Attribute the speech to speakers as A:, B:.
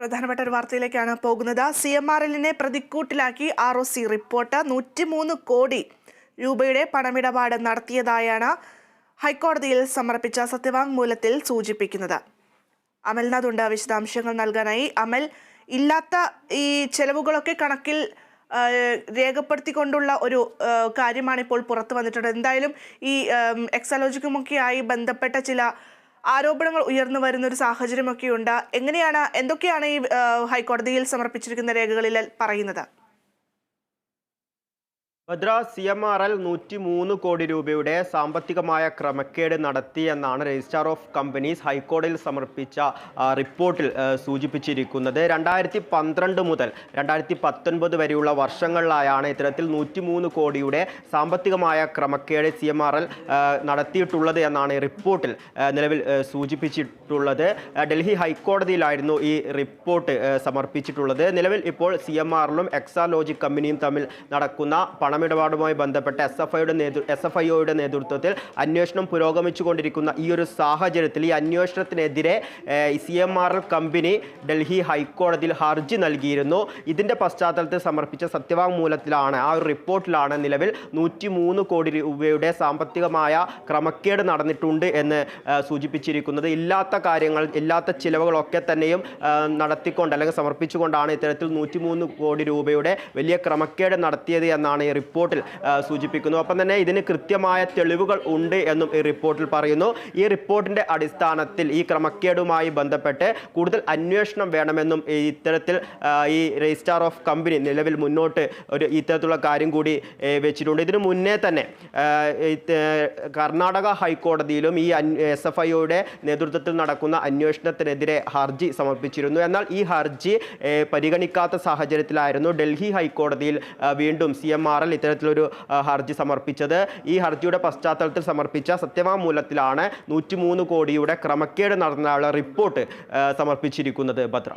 A: പ്രധാനപ്പെട്ട ഒരു വാർത്തയിലേക്കാണ് പോകുന്നത്. സി എം ആർ എല്ലിനെ പ്രതിക്കൂട്ടിലാക്കി ആർ ഒ സി റിപ്പോർട്ട്. നൂറ്റിമൂന്ന് കോടി രൂപയുടെ പണമിടപാട് നടത്തിയതായാണ് ഹൈക്കോടതിയിൽ സമർപ്പിച്ച സത്യവാങ്മൂലത്തിൽ സൂചിപ്പിക്കുന്നത്. അമലിനതുണ്ട് വിശദാംശങ്ങൾ നൽകാനായി. അമൽ ഇല്ലാത്ത ഈ ചെലവുകളൊക്കെ കണക്കിൽ രേഖപ്പെടുത്തിക്കൊണ്ടുള്ള ഒരു കാര്യമാണ് ഇപ്പോൾ പുറത്തു വന്നിട്ടുള്ളത്. എന്തായാലും ഈ എക്സാലോജിക്കുമൊക്കെയായി ബന്ധപ്പെട്ട ചില ആരോപണങ്ങൾ ഉയർന്നു വരുന്ന ഒരു സാഹചര്യമൊക്കെയുണ്ട്. എങ്ങനെയാണ് എന്തൊക്കെയാണ് ഈ ഹൈക്കോടതിയിൽ സമർപ്പിച്ചിരിക്കുന്ന രേഖകളിൽ പറയുന്നത്?
B: ഭദ്ര സി എം ആർ എൽ നൂറ്റി മൂന്ന് കോടി രൂപയുടെ സാമ്പത്തികമായ ക്രമക്കേട് നടത്തിയെന്നാണ് രജിസ്ട്രാർ ഓഫ് കമ്പനീസ് ഹൈക്കോടതിയിൽ സമർപ്പിച്ച റിപ്പോർട്ടിൽ സൂചിപ്പിച്ചിരിക്കുന്നത്. രണ്ടായിരത്തി പന്ത്രണ്ട് മുതൽ രണ്ടായിരത്തി പത്തൊൻപത് വരെയുള്ള വർഷങ്ങളിലായാണ് ഇത്തരത്തിൽ നൂറ്റി മൂന്ന് കോടിയുടെ സാമ്പത്തികമായ ക്രമക്കേട് സി എം ആർ എൽ നടത്തിയിട്ടുള്ളത് എന്നാണ് റിപ്പോർട്ടിൽ നിലവിൽ സൂചിപ്പിച്ചിട്ടുള്ളത്. ഡൽഹി ഹൈക്കോടതിയിലായിരുന്നു ഈ റിപ്പോർട്ട് സമർപ്പിച്ചിട്ടുള്ളത്. നിലവിൽ ഇപ്പോൾ സി എം ആറിലും എക്സാലോജിക് കമ്പനിയും തമ്മിൽ നടക്കുന്ന പണമിടപാടുമായി ബന്ധപ്പെട്ട എസ് എഫ് ഐയുടെ നേതൃ എസ് എഫ് ഐഒയുടെ നേതൃത്വത്തിൽ അന്വേഷണം പുരോഗമിച്ചുകൊണ്ടിരിക്കുന്ന ഈ ഒരു സാഹചര്യത്തിൽ ഈ അന്വേഷണത്തിനെതിരെ C M R L company Delhi ഹൈക്കോടതിയിൽ ഹർജി നൽകിയിരുന്നു. ഇതിന്റെ പശ്ചാത്തലത്തിൽ സമർപ്പിച്ച സത്യവാങ്മൂലത്തിലാണ് ആ ഒരു റിപ്പോർട്ടിലാണ് നിലവിൽ നൂറ്റി മൂന്ന് കോടി രൂപയുടെ സാമ്പത്തികമായ ക്രമക്കേട് നടന്നിട്ടുണ്ട് എന്ന് സൂചിപ്പിച്ചിരിക്കുന്നത്. ഇല്ലാത്ത കാര്യങ്ങൾ ഇല്ലാത്ത ചിലവുകളൊക്കെ തന്നെയും നടത്തിക്കൊണ്ട് അല്ലെങ്കിൽ സമർപ്പിച്ചുകൊണ്ടാണ് ഇത്തരത്തിൽ നൂറ്റി കോടി രൂപയുടെ വലിയ ക്രമക്കേട് നടത്തിയത് എന്നാണ് ഈ റിപ്പോർട്ടിൽ സൂചിപ്പിക്കുന്നു. ഒപ്പം തന്നെ ഇതിന് കൃത്യമായ തെളിവുകൾ ഉണ്ട് എന്നും ഈ റിപ്പോർട്ടിൽ പറയുന്നു. ഈ റിപ്പോർട്ടിന്റെ അടിസ്ഥാനത്തിൽ ഈ ക്രമക്കേടുമായി ബന്ധപ്പെട്ട് കൂടുതൽ അന്വേഷണം വേണമെന്നും ഇത്തരത്തിൽ ഈ രജിസ്ട്രാർ ഓഫ് കമ്പനി നിലവിൽ മുന്നോട്ട് ഒരു ഇത്തരത്തിലുള്ള കാര്യം കൂടി വെച്ചിട്ടുണ്ട്. ഇതിനു മുന്നേ തന്നെ കർണാടക ഹൈക്കോടതിയിലും ഈ എസ് എഫ് ഐയുടെ നേതൃത്വത്തിൽ നടക്കുന്ന അന്വേഷണത്തിനെതിരെ ഹർജി സമർപ്പിച്ചിരുന്നു. എന്നാൽ ഈ ഹർജി പരിഗണിക്കാത്ത സാഹചര്യത്തിലായിരുന്നു. ഡൽഹി ഹൈക്കോടതിയിൽ വീണ്ടും സി എം ആർ എൽ ഇത്തരത്തിലൊരു ഹർജി സമർപ്പിച്ചത്. ഈ ഹർജിയുടെ പശ്ചാത്തലത്തിൽ സമർപ്പിച്ച സത്യവാങ്മൂലത്തിലാണ് നൂറ്റി മൂന്ന് കോടിയുടെ ക്രമക്കേട് നടന്നാലുള്ള റിപ്പോർട്ട് സമർപ്പിച്ചിരിക്കുന്നത് ഭദ്ര.